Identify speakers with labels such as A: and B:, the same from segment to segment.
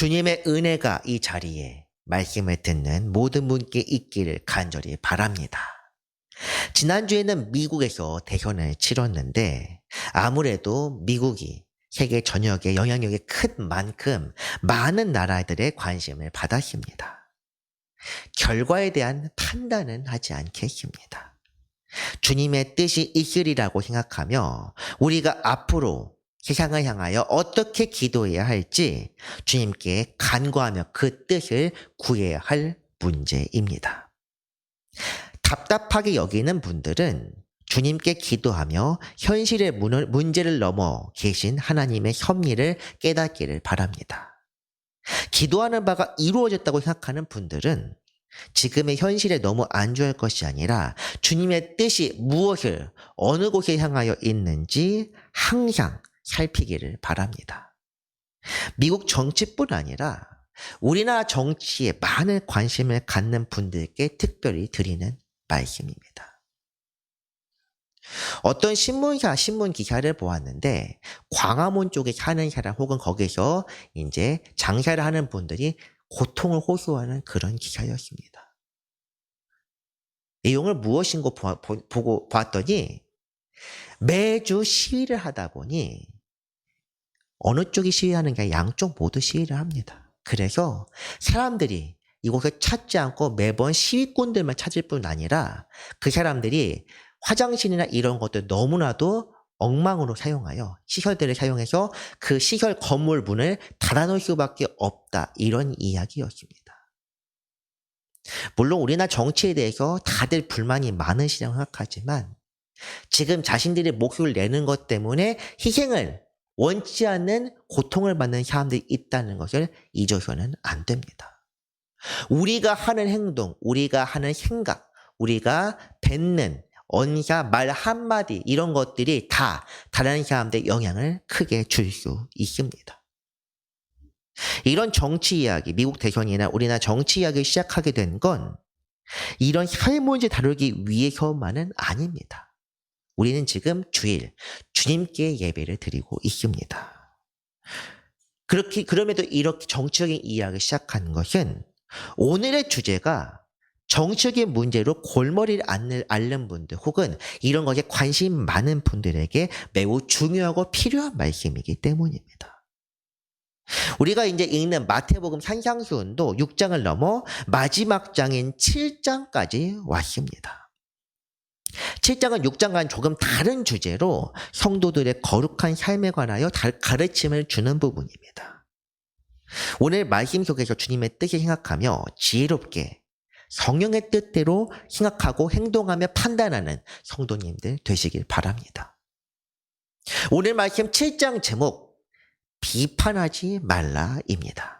A: 주님의 은혜가 이 자리에 말씀을 듣는 모든 분께 있기를 간절히 바랍니다. 지난주에는 미국에서 대선을 치렀는데 아무래도 미국이 세계 전역에 영향력이 큰 만큼 많은 나라들의 관심을 받았습니다. 결과에 대한 판단은 하지 않겠습니다. 주님의 뜻이 있으리라고 생각하며 우리가 앞으로 세상을 향하여 어떻게 기도해야 할지 주님께 간구하며 그 뜻을 구해야 할 문제입니다. 답답하게 여기는 분들은 주님께 기도하며 현실의 문제를 넘어 계신 하나님의 섭리를 깨닫기를 바랍니다. 기도하는 바가 이루어졌다고 생각하는 분들은 지금의 현실에 너무 안주할 것이 아니라 주님의 뜻이 무엇을 어느 곳에 향하여 있는지 항상 살피기를 바랍니다. 미국 정치뿐 아니라 우리나라 정치에 많은 관심을 갖는 분들께 특별히 드리는 말씀입니다. 어떤 신문사, 신문 기사를 보았는데, 광화문 쪽에 사는 사람 혹은 거기서 이제 장사를 하는 분들이 고통을 호소하는 그런 기사였습니다. 내용을 무엇인 거 보고 봤더니, 매주 시위를 하다 보니, 어느 쪽이 시위하는 게 양쪽 모두 시위를 합니다. 그래서 사람들이 이곳을 찾지 않고 매번 시위꾼들만 찾을 뿐 아니라 그 사람들이 화장실이나 이런 것들 너무나도 엉망으로 사용하여 시설들을 사용해서 그 시설 건물 문을 닫아놓을 수밖에 없다. 이런 이야기였습니다. 물론 우리나라 정치에 대해서 다들 불만이 많으시다고 생각하지만 지금 자신들의 목소리를 내는 것 때문에 희생을 원치 않는 고통을 받는 사람들이 있다는 것을 잊어서는 안 됩니다. 우리가 하는 행동, 우리가 하는 생각, 우리가 뱉는 언사, 말 한마디 이런 것들이 다 다른 사람들의 영향을 크게 줄 수 있습니다. 이런 정치 이야기, 미국 대선이나 우리나라 정치 이야기를 시작하게 된 건 이런 사회 문제 다루기 위해서만은 아닙니다. 우리는 지금 주일 주님께 예배를 드리고 있습니다. 그렇게 그럼에도 이렇게 정치적인 이야기를 시작한 것은 오늘의 주제가 정치적인 문제로 골머리를 앓는 분들 혹은 이런 것에 관심 많은 분들에게 매우 중요하고 필요한 말씀이기 때문입니다. 우리가 이제 읽는 마태복음 산상수훈도 6장을 넘어 마지막 장인 7장까지 왔습니다. 7장은 6장과는 조금 다른 주제로 성도들의 거룩한 삶에 관하여 가르침을 주는 부분입니다. 오늘 말씀 속에서 주님의 뜻을 생각하며 지혜롭게 성령의 뜻대로 생각하고 행동하며 판단하는 성도님들 되시길 바랍니다. 오늘 말씀 7장 제목 비판하지 말라입니다.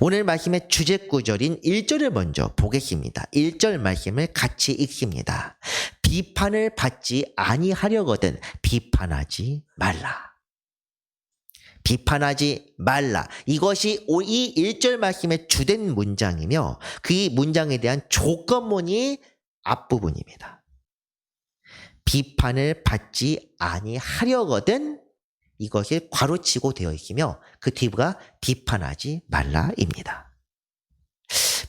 A: 오늘 말씀의 주제 구절인 1절을 먼저 보겠습니다. 1절 말씀을 같이 읽습니다. 비판을 받지 아니하려거든 비판하지 말라. 비판하지 말라. 이것이 이 1절 말씀의 주된 문장이며 그 문장에 대한 조건문이 앞부분입니다. 비판을 받지 아니하려거든 이것이 괄호치고 되어 있으며 그 뒤가 비판하지 말라입니다.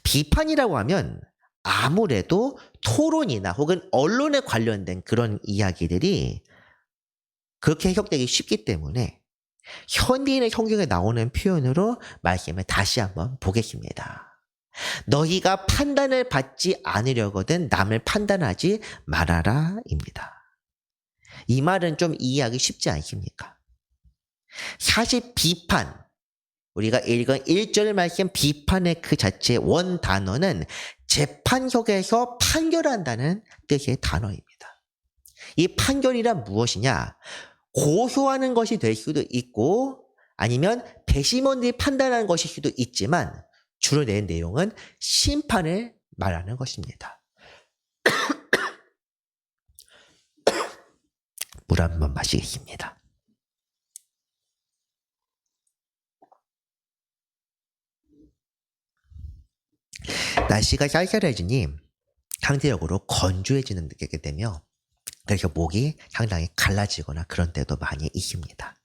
A: 비판이라고 하면 아무래도 토론이나 혹은 언론에 관련된 그런 이야기들이 그렇게 해석되기 쉽기 때문에 현대인의 성경에 나오는 표현으로 말씀을 다시 한번 보겠습니다. 너희가 판단을 받지 않으려거든 남을 판단하지 말아라입니다. 이 말은 좀 이해하기 쉽지 않습니까? 사실 비판, 우리가 읽은 1절 말씀 비판의 그 자체의 원 단어는 재판석에서 판결한다는 뜻의 단어입니다. 이 판결이란 무엇이냐? 고소하는 것이 될 수도 있고 아니면 배심원들이 판단하는 것일 수도 있지만 주로 낸 내용은 심판을 말하는 것입니다. 물 한 번 마시겠습니다. 날씨가 쌀쌀해지니 상대적으로 건조해지는 느끼게 되며 그래서 목이 상당히 갈라지거나 그런 때도 많이 있습니다.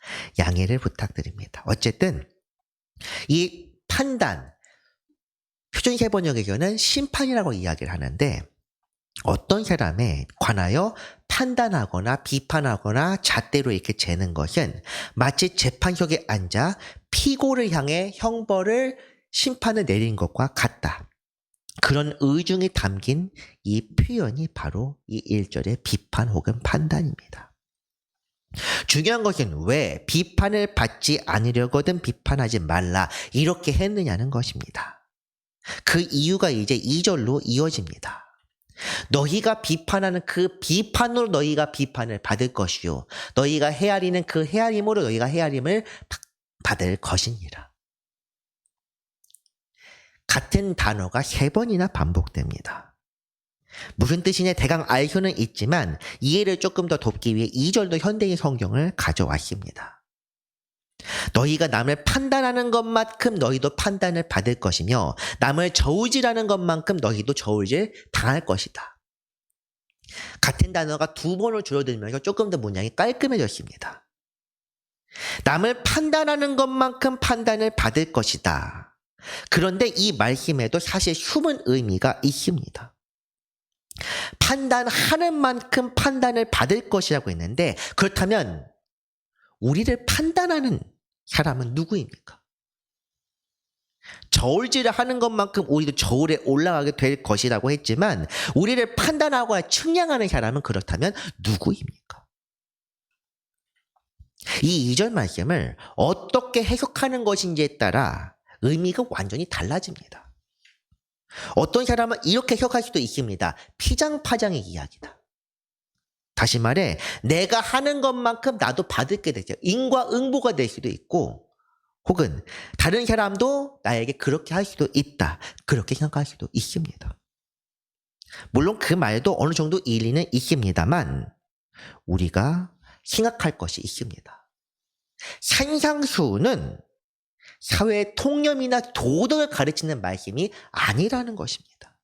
A: 양해를 부탁드립니다. 어쨌든 이 판단, 표준 세 번역에서는 심판이라고 이야기를 하는데 어떤 사람에 관하여 판단하거나 비판하거나 잣대로 이렇게 재는 것은 마치 재판석에 앉아 피고를 향해 형벌을 심판을 내린 것과 같다. 그런 의중이 담긴 이 표현이 바로 이 1절의 비판 혹은 판단입니다. 중요한 것은 왜 비판을 받지 않으려거든 비판하지 말라 이렇게 했느냐는 것입니다. 그 이유가 이제 2절로 이어집니다. 너희가 비판하는 그 비판으로 너희가 비판을 받을 것이요. 너희가 헤아리는 그 헤아림으로 너희가 헤아림을 받을 것이니라. 같은 단어가 세 번이나 반복됩니다. 무슨 뜻이냐 대강 알 수는 있지만 이해를 조금 더 돕기 위해 2절도 현대인 성경을 가져왔습니다. 너희가 남을 판단하는 것만큼 너희도 판단을 받을 것이며 남을 저울질하는 것만큼 너희도 저울질 당할 것이다. 같은 단어가 두 번을 줄어들면서 조금 더 문장이 깔끔해졌습니다. 남을 판단하는 것만큼 판단을 받을 것이다. 그런데 이 말씀에도 사실 숨은 의미가 있습니다. 판단하는 만큼 판단을 받을 것이라고 했는데 그렇다면 우리를 판단하는 사람은 누구입니까? 저울질을 하는 것만큼 우리도 저울에 올라가게 될 것이라고 했지만 우리를 판단하고 측량하는 사람은 그렇다면 누구입니까? 이 2절 말씀을 어떻게 해석하는 것인지에 따라 의미가 완전히 달라집니다. 어떤 사람은 이렇게 해석할 수도 있습니다. 피장파장의 이야기다. 다시 말해, 내가 하는 것만큼 나도 받을 게 되죠. 인과응보가 될 수도 있고, 혹은 다른 사람도 나에게 그렇게 할 수도 있다. 그렇게 생각할 수도 있습니다. 물론 그 말도 어느 정도 일리는 있습니다만, 우리가 생각할 것이 있습니다. 산상수는 사회의 통념이나 도덕을 가르치는 말씀이 아니라는 것입니다.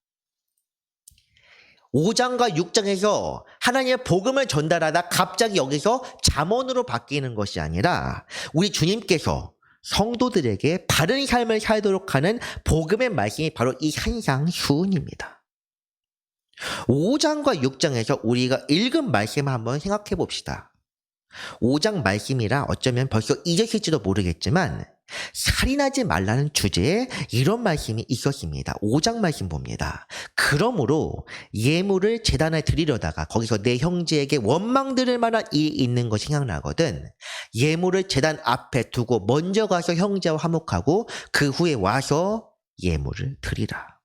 A: 5장과 6장에서 하나님의 복음을 전달하다 갑자기 여기서 잠언으로 바뀌는 것이 아니라 우리 주님께서 성도들에게 바른 삶을 살도록 하는 복음의 말씀이 바로 이 산상수훈입니다. 5장과 6장에서 우리가 읽은 말씀을 한번 생각해 봅시다. 5장 말씀이라 어쩌면 벌써 잊으실지도 모르겠지만 살인하지 말라는 주제에 이런 말씀이 있었습니다. 5장 말씀 봅니다. 그러므로 예물을 재단에 드리려다가 거기서 내 형제에게 원망 들을 만한 일이 있는 거 생각나거든. 예물을 재단 앞에 두고 먼저 가서 형제와 화목하고 그 후에 와서 예물을 드리라.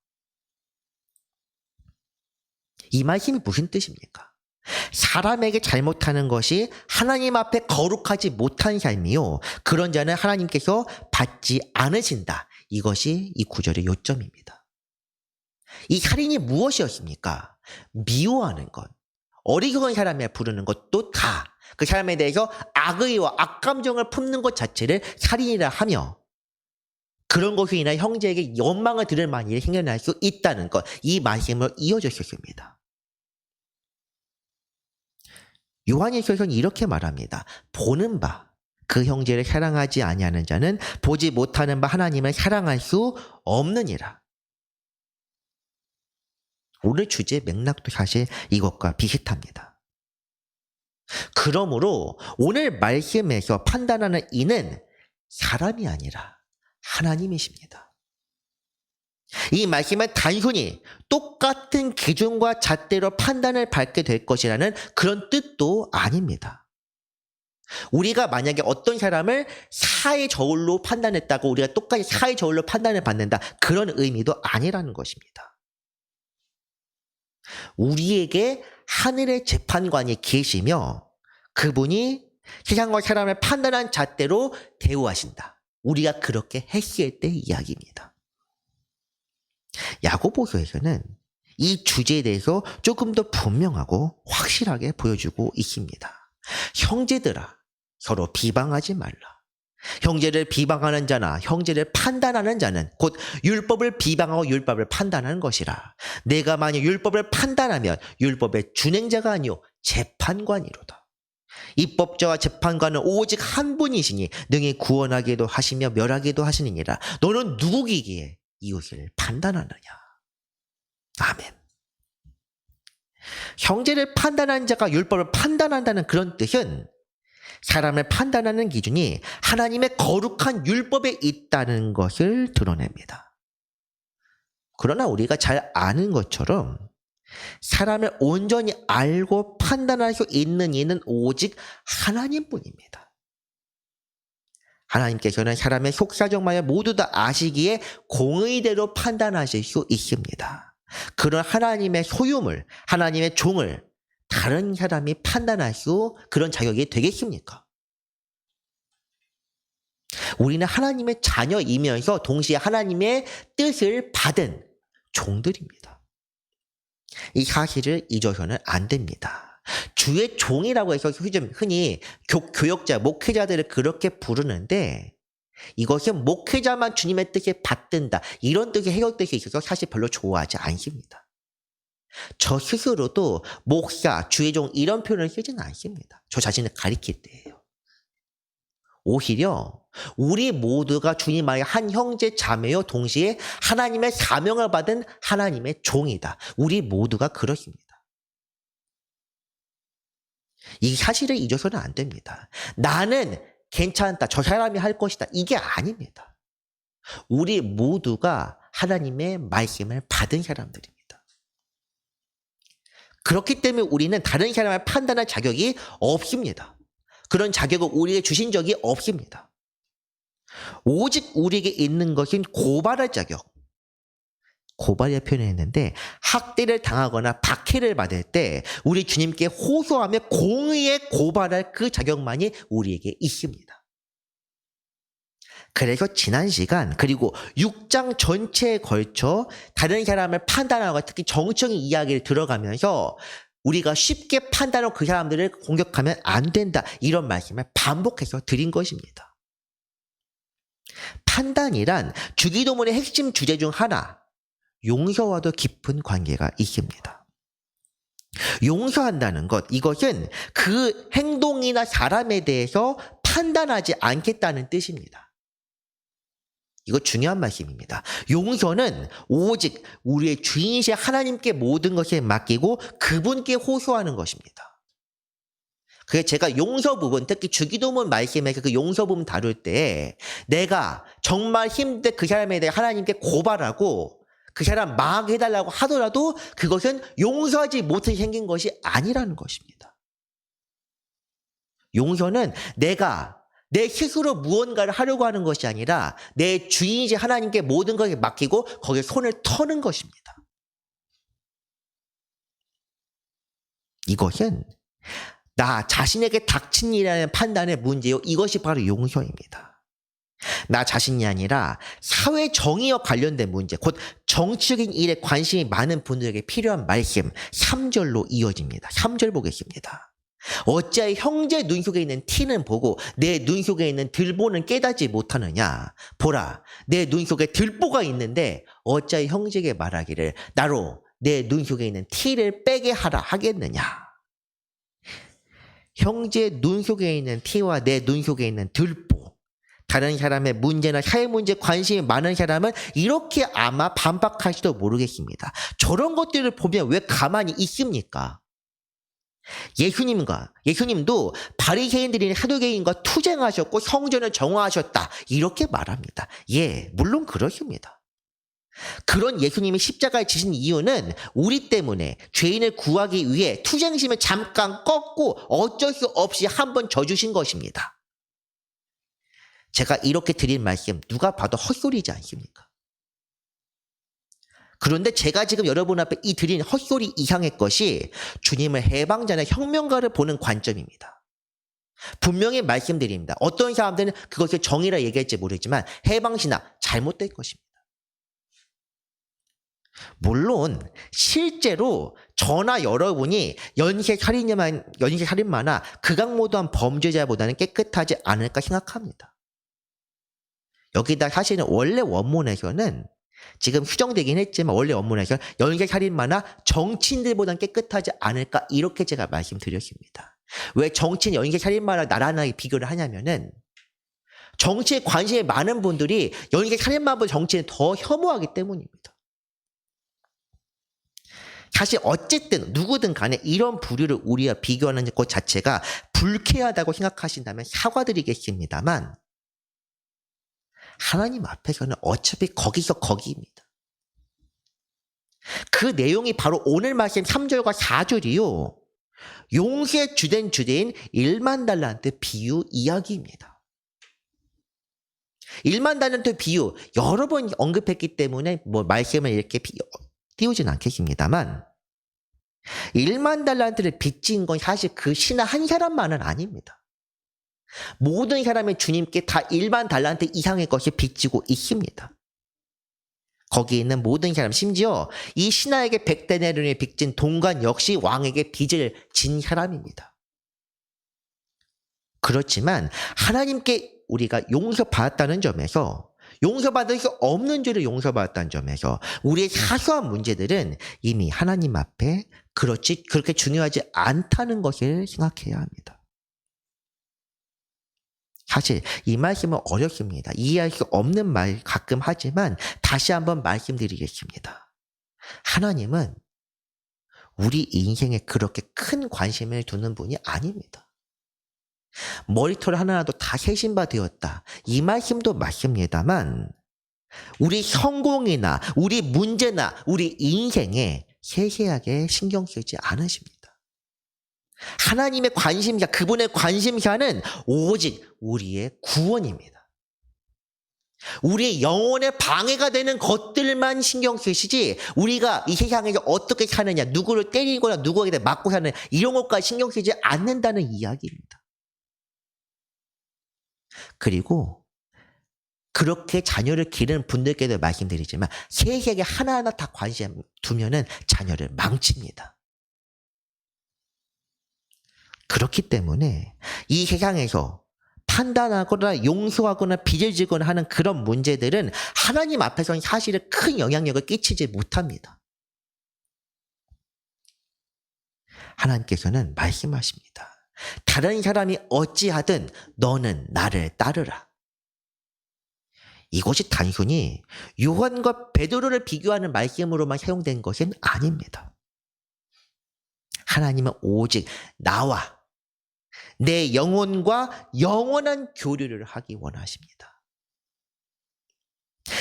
A: 이 말씀이 무슨 뜻입니까? 사람에게 잘못하는 것이 하나님 앞에 거룩하지 못한 삶이요. 그런 자는 하나님께서 받지 않으신다. 이것이 이 구절의 요점입니다. 이 살인이 무엇이었습니까? 미워하는 것. 어리석은 사람에 부르는 것도 다 그 사람에 대해서 악의와 악감정을 품는 것 자체를 살인이라 하며 그런 것으로 인하 형제에게 원망을 들을 만한 일이 생겨날 수 있다는 것. 이 말씀을 이어주셨습니다. 요한일서에서는 이렇게 말합니다. 보는 바 그 형제를 사랑하지 아니하는 자는 보지 못하는 바 하나님을 사랑할 수 없느니라. 오늘 주제 맥락도 사실 이것과 비슷합니다. 그러므로 오늘 말씀에서 판단하는 이는 사람이 아니라 하나님이십니다. 이 말씀은 단순히 똑같은 기준과 잣대로 판단을 받게 될 것이라는 그런 뜻도 아닙니다. 우리가 만약에 어떤 사람을 사의 저울로 판단했다고 우리가 똑같이 사의 저울로 판단을 받는다. 그런 의미도 아니라는 것입니다. 우리에게 하늘의 재판관이 계시며 그분이 세상과 사람을 판단한 잣대로 대우하신다. 우리가 그렇게 했을 때 이야기입니다. 야고보서에서는 이 주제에 대해서 조금 더 분명하고 확실하게 보여주고 있습니다. 형제들아, 서로 비방하지 말라. 형제를 비방하는 자나 형제를 판단하는 자는 곧 율법을 비방하고 율법을 판단하는 것이라. 내가 만약 율법을 판단하면 율법의 준행자가 아니요 재판관이로다. 입법자와 재판관은 오직 한 분이시니 능히 구원하기도 하시며 멸하기도 하시느니라. 너는 누구기기에 이웃을 판단하느냐? 아멘. 형제를 판단한 자가 율법을 판단한다는 그런 뜻은 사람을 판단하는 기준이 하나님의 거룩한 율법에 있다는 것을 드러냅니다. 그러나 우리가 잘 아는 것처럼 사람을 온전히 알고 판단할 수 있는 이는 오직 하나님 뿐입니다. 하나님께서는 사람의 속사정만을 모두 다 아시기에 공의대로 판단하실 수 있습니다. 그런 하나님의 소유물, 하나님의 종을 다른 사람이 판단할 수 그런 자격이 되겠습니까? 우리는 하나님의 자녀이면서 동시에 하나님의 뜻을 받은 종들입니다. 이 사실을 잊어서는 안 됩니다. 주의 종이라고 해서 흔히 교, 교역자, 목회자들을 그렇게 부르는데 이것은 목회자만 주님의 뜻에 받든다. 이런 뜻의 해석뜻이 있어서 사실 별로 좋아하지 않습니다. 저 스스로도 목사, 주의 종 이런 표현을 쓰지는 않습니다. 저 자신을 가리킬 때예요. 오히려 우리 모두가 주님의 한 형제 자매요 동시에 하나님의 사명을 받은 하나님의 종이다. 우리 모두가 그렇습니다. 이 사실을 잊어서는 안 됩니다. 나는 괜찮다. 저 사람이 할 것이다. 이게 아닙니다. 우리 모두가 하나님의 말씀을 받은 사람들입니다. 그렇기 때문에 우리는 다른 사람을 판단할 자격이 없습니다. 그런 자격을 우리에게 주신 적이 없습니다. 오직 우리에게 있는 것은 고발할 자격. 고발이라 표현했는데 학대를 당하거나 박해를 받을 때 우리 주님께 호소하며 공의에 고발할 그 자격만이 우리에게 있습니다. 그래서 지난 시간 그리고 6장 전체에 걸쳐 다른 사람을 판단하고 특히 정적인 이야기를 들어가면서 우리가 쉽게 판단하고 그 사람들을 공격하면 안 된다 이런 말씀을 반복해서 드린 것입니다. 판단이란 주기도문의 핵심 주제 중 하나 용서와도 깊은 관계가 있습니다. 용서한다는 것, 이것은 그 행동이나 사람에 대해서 판단하지 않겠다는 뜻입니다. 이거 중요한 말씀입니다. 용서는 오직 우리의 주인이신 하나님께 모든 것을 맡기고 그분께 호소하는 것입니다. 그래서 제가 용서 부분, 특히 주기도문 말씀에서 그 용서 부분 다룰 때 내가 정말 힘들 그 사람에 대해 하나님께 고발하고 그 사람 망하게 해달라고 하더라도 그것은 용서하지 못해 생긴 것이 아니라는 것입니다. 용서는 내가 내 스스로 무언가를 하려고 하는 것이 아니라 내 주인이지 하나님께 모든 것을 맡기고 거기에 손을 터는 것입니다. 이것은 나 자신에게 닥친 일이라는 판단의 문제요. 이것이 바로 용서입니다. 나 자신이 아니라 사회 정의와 관련된 문제, 곧 정치적인 일에 관심이 많은 분들에게 필요한 말씀 3절로 이어집니다. 3절 보겠습니다. 어찌하여 형제 눈 속에 있는 티는 보고 내 눈 속에 있는 들보는 깨닫지 못하느냐? 보라, 내 눈 속에 들보가 있는데 어찌하여 형제에게 말하기를 나로 내 눈 속에 있는 티를 빼게 하라 하겠느냐? 형제 눈 속에 있는 티와 내 눈 속에 있는 들보, 다른 사람의 문제나 사회 문제 관심이 많은 사람은 이렇게 아마 반박할지도 모르겠습니다. 저런 것들을 보면 왜 가만히 있습니까? 예수님과 예수님도 바리새인들이 사도개인과 투쟁하셨고 성전을 정화하셨다 이렇게 말합니다. 예, 물론 그렇습니다. 그런 예수님이 십자가에 지신 이유는 우리 때문에 죄인을 구하기 위해 투쟁심을 잠깐 꺾고 어쩔 수 없이 한번 져주신 것입니다. 제가 이렇게 드린 말씀 누가 봐도 헛소리지 않습니까? 그런데 제가 지금 여러분 앞에 이 드린 헛소리 이상의 것이 주님을 해방자나 혁명가를 보는 관점입니다. 분명히 말씀드립니다. 어떤 사람들은 그것을 정의라 얘기할지 모르지만 해방신화 잘못된 것입니다. 물론 실제로 저나 여러분이 연쇄 살인만 연쇄 살인마나 극악모도한 범죄자보다는 깨끗하지 않을까 생각합니다. 여기다 사실은 원래 원문에서는 지금 수정되긴 했지만 원래 원문에서 연쇄 살인마나 정치인들보다는 깨끗하지 않을까 이렇게 제가 말씀드렸습니다. 왜 정치인 연계 살인마랑 나라나 비교를 하냐면은 정치에 관심이 많은 분들이 연계 살인마보다 정치인을 더 혐오하기 때문입니다. 사실 어쨌든 누구든 간에 이런 부류를 우리와 비교하는 것 자체가 불쾌하다고 생각하신다면 사과드리겠습니다만 하나님 앞에서는 어차피 거기서 거기입니다. 그 내용이 바로 오늘 말씀 3절과 4절이요. 용서의 주된 주제인 1만 달란트 비유 이야기입니다. 1만 달란트 비유 여러 번 언급했기 때문에 뭐 말씀을 이렇게 비, 띄우진 않겠습니다만 1만 달란트를 빚진 건 사실 그 신하 한 사람만은 아닙니다. 모든 사람이 주님께 다 1만 달란트 이상의 것이 빚지고 있습니다. 거기 있는 모든 사람, 심지어 이 신하에게 백대내륜에 빚진 동관 역시 왕에게 빚을 진 사람입니다. 그렇지만 하나님께 우리가 용서받았다는 점에서 용서받을 수 없는 죄를 용서받았다는 점에서 우리의 사소한 문제들은 이미 하나님 앞에 그렇지 그렇게 중요하지 않다는 것을 생각해야 합니다. 사실 이 말씀은 어렵습니다. 이해할 수 없는 말 가끔 하지만 다시 한번 말씀드리겠습니다. 하나님은 우리 인생에 그렇게 큰 관심을 두는 분이 아닙니다. 머리털 하나라도 다 세신 바 되었다. 이 말씀도 맞습니다만 우리 성공이나 우리 문제나 우리 인생에 세세하게 신경 쓰지 않으십니다. 하나님의 관심사, 그분의 관심사는 오직 우리의 구원입니다. 우리의 영혼에 방해가 되는 것들만 신경 쓰시지 우리가 이 세상에서 어떻게 사느냐, 누구를 때리거나 누구에게 맞고 사느냐 이런 것까지 신경 쓰지 않는다는 이야기입니다. 그리고 그렇게 자녀를 기르는 분들께도 말씀드리지만 세계에 하나하나 다 관심 두면은 자녀를 망칩니다. 그렇기 때문에 이 세상에서 판단하거나 용서하거나 빚을 지거나 하는 그런 문제들은 하나님 앞에서는 사실은 큰 영향력을 끼치지 못합니다. 하나님께서는 말씀하십니다. 다른 사람이 어찌하든 너는 나를 따르라. 이것이 단순히 요한과 베드로를 비교하는 말씀으로만 사용된 것은 아닙니다. 하나님은 오직 나와 내 영혼과 영원한 교류를 하기 원하십니다.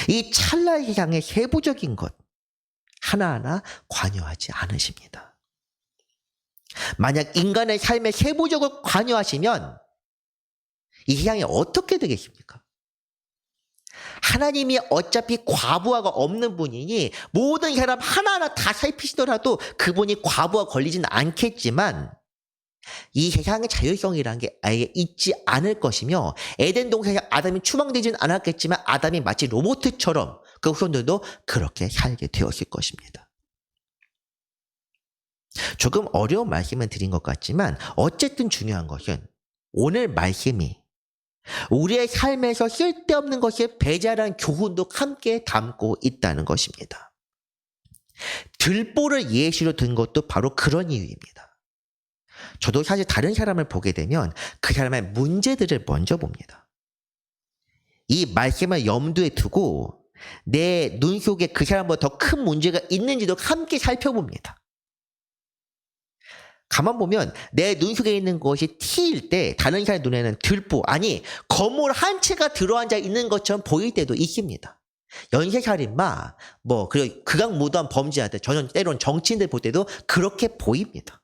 A: 이 찰나의 세상의 세부적인 것 하나하나 관여하지 않으십니다. 만약 인간의 삶에 세부적으로 관여하시면 이 세상이 어떻게 되겠습니까? 하나님이 어차피 과부하가 없는 분이니 모든 사람 하나하나 다 살피시더라도 그분이 과부하 걸리진 않겠지만 이 세상의 자율성이라는 게 아예 있지 않을 것이며 에덴 동산에 아담이 추방되지는 않았겠지만 아담이 마치 로봇처럼 그 후손들도 그렇게 살게 되었을 것입니다. 조금 어려운 말씀을 드린 것 같지만 어쨌든 중요한 것은 오늘 말씀이 우리의 삶에서 쓸데없는 것에 배제하라는 교훈도 함께 담고 있다는 것입니다. 들보를 예시로 든 것도 바로 그런 이유입니다. 저도 사실 다른 사람을 보게 되면 그 사람의 문제들을 먼저 봅니다. 이 말씀을 염두에 두고 내 눈 속에 그 사람보다 더 큰 문제가 있는지도 함께 살펴봅니다. 가만 보면 내 눈 속에 있는 것이 T일 때 다른 사람의 눈에는 들보 아니 건물 한 채가 들어앉아 있는 것처럼 보일 때도 있습니다. 연쇄살인마 뭐 그리고 극악무도한 범죄자들 저는 때론 정치인들 볼 때도 그렇게 보입니다.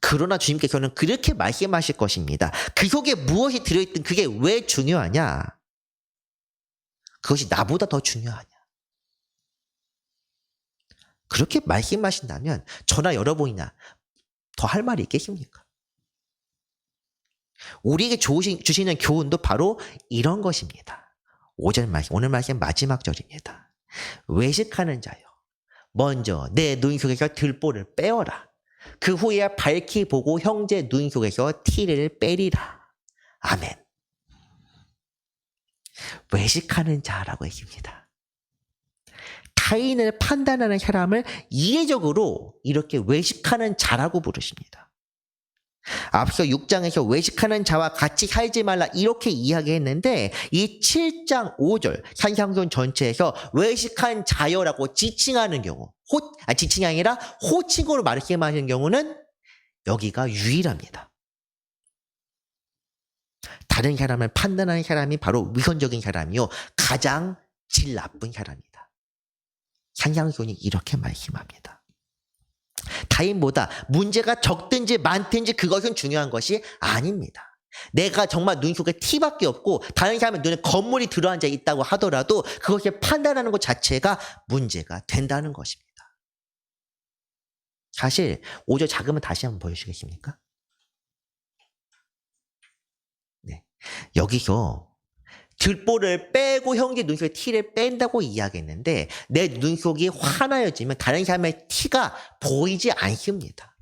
A: 그러나 주님께서는 그렇게 말씀하실 것입니다. 그 속에 무엇이 들어있든 그게 왜 중요하냐? 그것이 나보다 더 중요하냐? 그렇게 말씀하신다면 저나 여러분이나 더 할 말이 있겠습니까? 우리에게 주시는 교훈도 바로 이런 것입니다. 5절 말씀, 오늘 말씀 마지막 절입니다. 외식하는 자요. 먼저 내 눈 속에서 들보를 빼어라. 그 후에 밝히 보고 형제 눈 속에서 티를 빼리라. 아멘. 외식하는 자라고 했습니다. 타인을 판단하는 사람을 이례적으로 이렇게 외식하는 자라고 부르십니다. 앞서 6장에서 외식하는 자와 같이 살지 말라 이렇게 이야기했는데 이 7장 5절 산상손 전체에서 외식한 자여라고 지칭하는 경우 호, 아, 지칭이 아니라 호칭으로 말씀하시는 경우는 여기가 유일합니다. 다른 사람을 판단하는 사람이 바로 위선적인 사람이요. 가장 질 나쁜 사람이다. 산상손이 이렇게 말씀합니다. 타인보다 문제가 적든지 많든지 그것은 중요한 것이 아닙니다. 내가 정말 눈 속에 티밖에 없고 다른 사람의 눈에 건물이 들어앉아 있다고 하더라도 그것을 판단하는 것 자체가 문제가 된다는 것입니다. 사실 5절 작으면 다시 한번 보여주시겠습니까? 네. 여기서 들보를 빼고 형제 눈 속에 티를 뺀다고 이야기했는데 내 눈 속이 환하여지면 다른 사람의 티가 보이지 않습니다.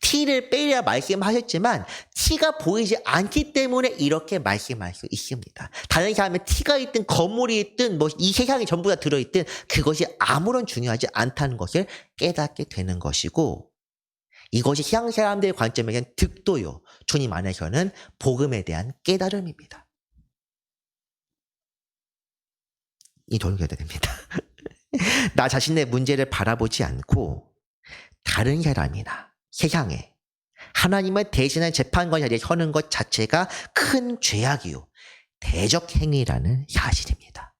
A: 티를 빼야 말씀하셨지만 티가 보이지 않기 때문에 이렇게 말씀할 수 있습니다. 다른 사람의 티가 있든 건물이 있든 뭐 이 세상이 전부 다 들어있든 그것이 아무런 중요하지 않다는 것을 깨닫게 되는 것이고 이것이 세상 사람들의 관점에서는 득도요. 주님 안에서는 복음에 대한 깨달음입니다. 이 돌려야 됩니다. 나 자신의 문제를 바라보지 않고 다른 사람이나 세상에 하나님을 대신한 재판관 자리에 서는 것 자체가 큰 죄악이요. 대적 행위라는 사실입니다.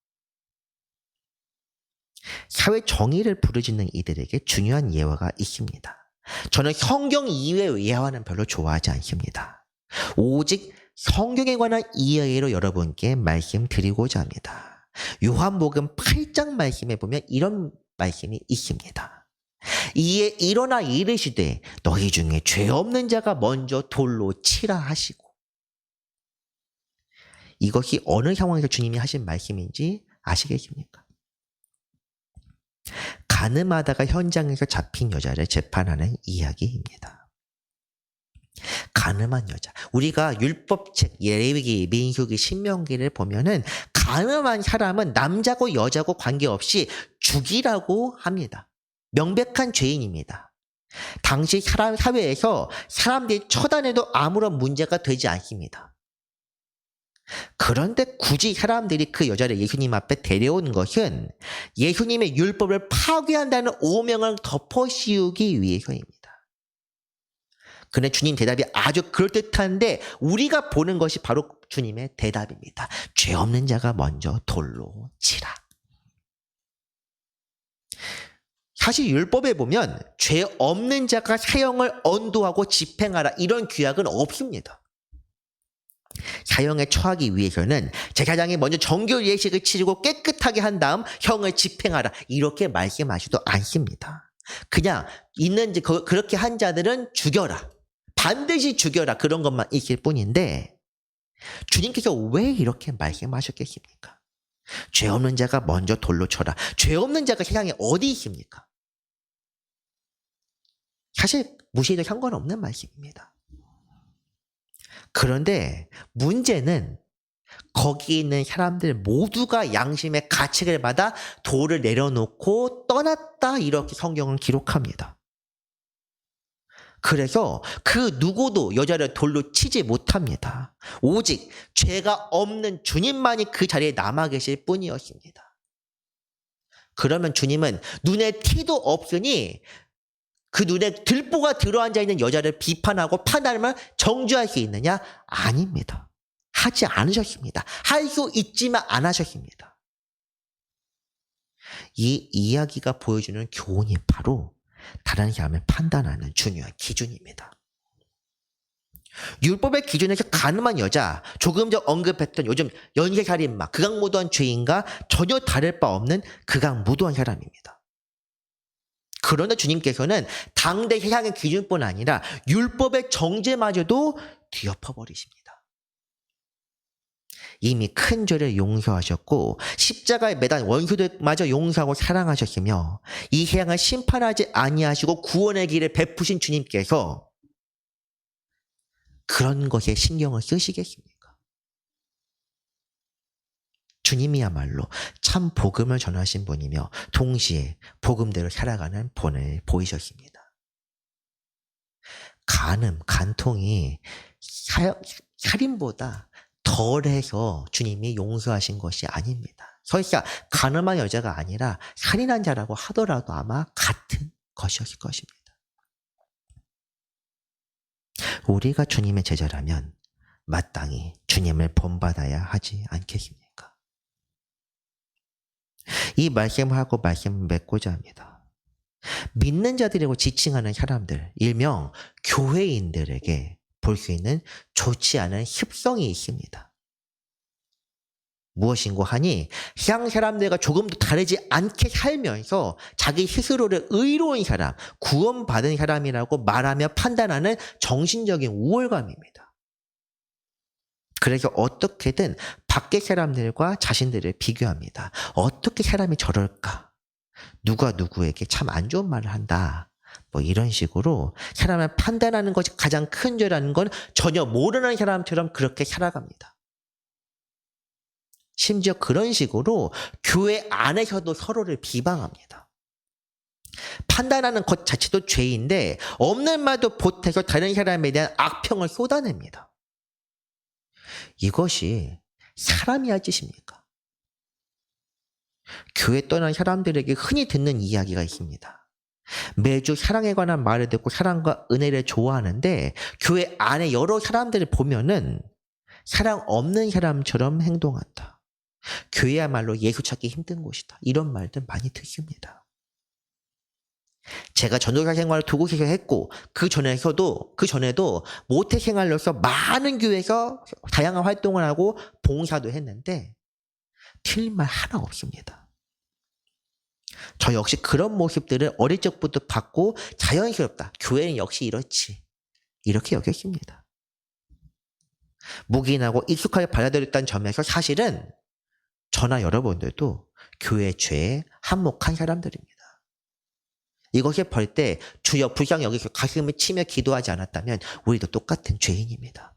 A: 사회 정의를 부르짖는 이들에게 중요한 예화가 있습니다. 저는 성경 이외의 예화는 별로 좋아하지 않습니다. 오직 성경에 관한 이야기로 여러분께 말씀드리고자 합니다. 요한복음 8장 말씀에 보면 이런 말씀이 있습니다. 이에 일어나 이르시되 너희 중에 죄 없는 자가 먼저 돌로 치라 하시고 이것이 어느 상황에서 주님이 하신 말씀인지 아시겠습니까? 가늠하다가 현장에서 잡힌 여자를 재판하는 이야기입니다. 가늠한 여자. 우리가 율법책, 예레위기, 민수기, 신명기를 보면은 가늠한 사람은 남자고 여자고 관계없이 죽이라고 합니다. 명백한 죄인입니다. 당시 사회에서 사람들이 처단해도 아무런 문제가 되지 않습니다. 그런데 굳이 사람들이 그 여자를 예수님 앞에 데려온 것은 예수님의 율법을 파괴한다는 오명을 덮어씌우기 위해서입니다. 그런데 주님 대답이 아주 그럴듯한데 우리가 보는 것이 바로 주님의 대답입니다. 죄 없는 자가 먼저 돌로 치라. 사실 율법에 보면 죄 없는 자가 사형을 언도하고 집행하라 이런 규약은 없습니다. 사형에 처하기 위해서는 제사장이 먼저 정결 예식을 치르고 깨끗하게 한 다음 형을 집행하라 이렇게 말씀하지도 않습니다. 그냥 있는지 그렇게 한 자들은 죽여라. 반드시 죽여라 그런 것만 있을 뿐인데 주님께서 왜 이렇게 말씀하셨겠습니까? 죄 없는 자가 먼저 돌로 쳐라. 죄 없는 자가 세상에 어디 있습니까? 사실 무시해도 상관없는 말씀입니다. 그런데 문제는 거기 있는 사람들 모두가 양심의 가책을 받아 돌을 내려놓고 떠났다 이렇게 성경은 기록합니다. 그래서 그 누구도 여자를 돌로 치지 못합니다. 오직 죄가 없는 주님만이 그 자리에 남아 계실 뿐이었습니다. 그러면 주님은 눈에 티도 없으니 그 눈에 들보가 들어앉아 있는 여자를 비판하고 판단하면 정죄할 수 있느냐? 아닙니다. 하지 않으셨습니다. 할 수 있지만 안 하셨습니다. 이 이야기가 보여주는 교훈이 바로 다른 사람을 판단하는 중요한 기준입니다. 율법의 기준에서 가늠한 여자, 조금 전 언급했던 요즘 연쇄살인마, 극악무도한 죄인과 전혀 다를 바 없는 극악무도한 사람입니다. 그러나 주님께서는 당대 세상의 기준뿐 아니라 율법의 정죄마저도 뒤엎어버리십니다. 이미 큰 죄를 용서하셨고 십자가에 매단 원수들마저 용서하고 사랑하셨으며 이 세상을 심판하지 아니하시고 구원의 길을 베푸신 주님께서 그런 것에 신경을 쓰시겠습니까? 주님이야말로 참 복음을 전하신 분이며 동시에 복음대로 살아가는 본을 보이셨습니다. 간음, 간통이 사- 살인보다 덜해서 주님이 용서하신 것이 아닙니다. 그러니까 간음한 여자가 아니라 살인한 자라고 하더라도 아마 같은 것이었을 것입니다. 우리가 주님의 제자라면 마땅히 주님을 본받아야 하지 않겠습니까? 이 말씀을 하고 말씀을 맺고자 합니다. 믿는 자들이라고 지칭하는 사람들, 일명 교회인들에게 볼 수 있는 좋지 않은 습성이 있습니다. 무엇인고 하니 양 사람들과 조금도 다르지 않게 살면서 자기 스스로를 의로운 사람, 구원받은 사람이라고 말하며 판단하는 정신적인 우월감입니다. 그래서 어떻게든 밖의 사람들과 자신들을 비교합니다. 어떻게 사람이 저럴까? 누가 누구에게 참 안 좋은 말을 한다. 뭐 이런 식으로 사람을 판단하는 것이 가장 큰 죄라는 건 전혀 모르는 사람처럼 그렇게 살아갑니다. 심지어 그런 식으로 교회 안에서도 서로를 비방합니다. 판단하는 것 자체도 죄인데 없는 말도 보태서 다른 사람에 대한 악평을 쏟아냅니다. 이것이 사람이 할 짓입니까? 교회 떠난 사람들에게 흔히 듣는 이야기가 있습니다. 매주 사랑에 관한 말을 듣고 사랑과 은혜를 좋아하는데 교회 안에 여러 사람들을 보면은 사랑 없는 사람처럼 행동한다. 교회야말로 예수 찾기 힘든 곳이다. 이런 말들 많이 듣습니다. 제가 전도사 생활을 두 곳에서 했고 그 전에서도 그 전에도 모태 생활로서 많은 교회에서 다양한 활동을 하고 봉사도 했는데 틀린 말 하나 없습니다. 저 역시 그런 모습들을 어릴 적부터 봤고 자연스럽다. 교회는 역시 이렇지. 이렇게 여겼습니다. 묵인하고 익숙하게 받아들였다는 점에서 사실은 저나 여러분들도 교회 죄에 한몫한 사람들입니다. 이것을 볼때 주여 불쌍히 여기서 가슴을 치며 기도하지 않았다면 우리도 똑같은 죄인입니다.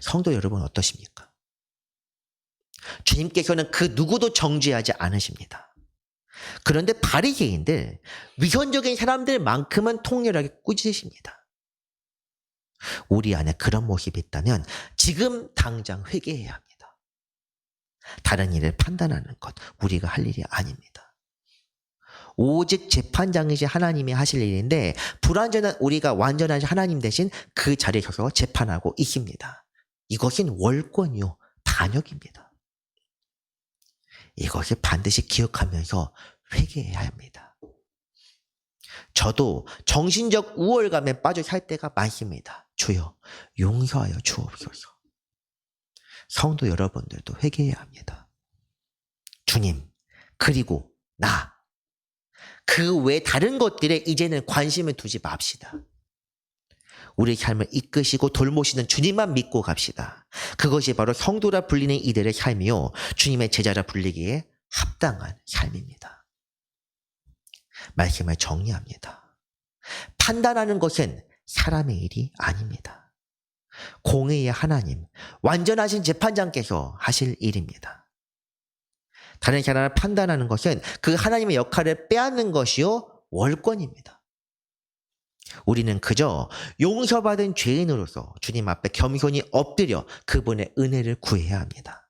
A: 성도 여러분 어떠십니까? 주님께서는 그 누구도 정죄하지 않으십니다. 그런데 바리새인들 위선적인 사람들만큼은 통렬하게 꾸짖으십니다. 우리 안에 그런 모습이 있다면 지금 당장 회개해야 합니다. 다른 일을 판단하는 것 우리가 할 일이 아닙니다. 오직 재판장이신 하나님이 하실 일인데 불완전한 우리가 완전한 하나님 대신 그 자리에 서서 재판하고 있습니다. 이것은 월권이요 단역입니다. 이것을 반드시 기억하면서 회개해야 합니다. 저도 정신적 우월감에 빠져 살 때가 많습니다. 주여 용서하여 주옵소서. 성도 여러분들도 회개해야 합니다. 주님 그리고 나 그 외 다른 것들에 이제는 관심을 두지 맙시다. 우리 삶을 이끄시고 돌보시는 주님만 믿고 갑시다. 그것이 바로 성도라 불리는 이들의 삶이요. 주님의 제자라 불리기에 합당한 삶입니다. 말씀을 정리합니다. 판단하는 것은 사람의 일이 아닙니다. 공의의 하나님, 완전하신 재판장께서 하실 일입니다. 다른 사람을 판단하는 것은 그 하나님의 역할을 빼앗는 것이요, 월권입니다. 우리는 그저 용서받은 죄인으로서 주님 앞에 겸손히 엎드려 그분의 은혜를 구해야 합니다.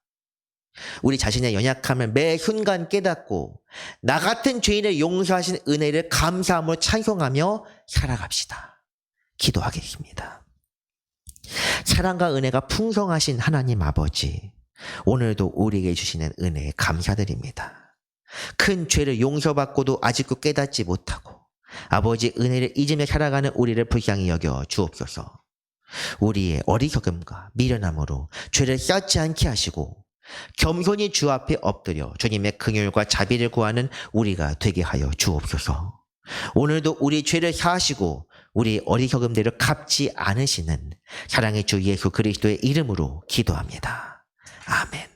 A: 우리 자신의 연약함을 매 순간 깨닫고 나 같은 죄인을 용서하신 은혜를 감사함으로 찬송하며 살아갑시다. 기도하겠습니다. 사랑과 은혜가 풍성하신 하나님 아버지, 오늘도 우리에게 주시는 은혜에 감사드립니다. 큰 죄를 용서받고도 아직도 깨닫지 못하고 아버지 은혜를 잊으며 살아가는 우리를 불쌍히 여겨 주옵소서. 우리의 어리석음과 미련함으로 죄를 쌓지 않게 하시고 겸손히 주 앞에 엎드려 주님의 긍휼과 자비를 구하는 우리가 되게 하여 주옵소서. 오늘도 우리 죄를 사하시고 우리 어리석음들을 갚지 않으시는 사랑의 주 예수 그리스도의 이름으로 기도합니다. 아멘.